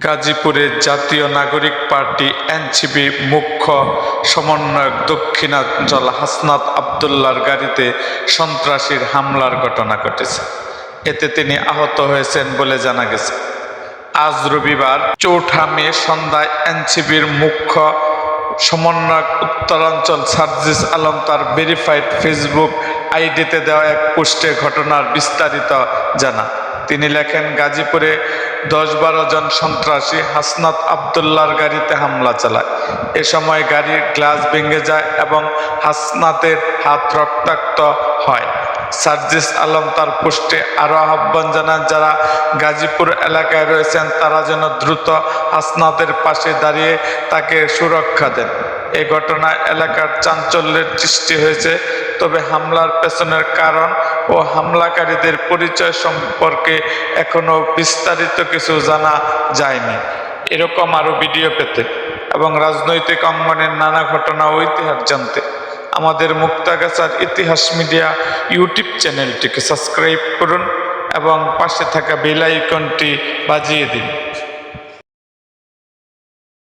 গাজীপুরের জাতীয় নাগরিক পার্টি এনসিপি মুখ্য সমন্বয়ক দক্ষিণাঞ্চল হাসনাত আবদুল্লার গাড়িতে সন্ত্রাসীর হামলার ঘটনা ঘটেছে। এতে তিনি আহত হয়েছেন বলে জানা গেছে। আজ রবিবার চৌঠা মে সন্ধ্যায় এনসিপির মুখ্য সমন্বয়ক উত্তরাঞ্চল সার্জিস আলম তার ভেরিফাইড ফেসবুক আইডিতে দেওয়া এক পোস্টে ঘটনার বিস্তারিত জানা তিনি লেখেন, গাজীপুরে দশ বারো জন সন্ত্রাসী হাসনাত আবদুল্লার গাড়িতে হামলা চালায়। এ সময় গাড়ির গ্লাস ভেঙে যায় এবং হাসনাতের হাত রক্তাক্ত হয়। সার্জিস আলম তার পোস্টে আরও আহ্বান জানান, যারা গাজীপুর এলাকায় রয়েছেন, তারা যেন দ্রুত হাসনাতের পাশে দাঁড়িয়ে তাকে সুরক্ষা দেন। এই ঘটনায় এলাকার চাঞ্চল্যের সৃষ্টি হয়েছে, তবে হামলার পেছনের কারণ ও হামলাকারীদের পরিচয় সম্পর্কে এখনও বিস্তারিত কিছু জানা যায়নি। এরকম আরও ভিডিও পেতে এবং রাজনৈতিক অঙ্গনের নানা ঘটনা ও ইতিহাস জানতে আমাদের মুক্তাগাছার ইতিহাস মিডিয়া ইউটিউব চ্যানেলটিকে সাবস্ক্রাইব করুন এবং পাশে থাকা বেল আইকনটি বাজিয়ে দিন।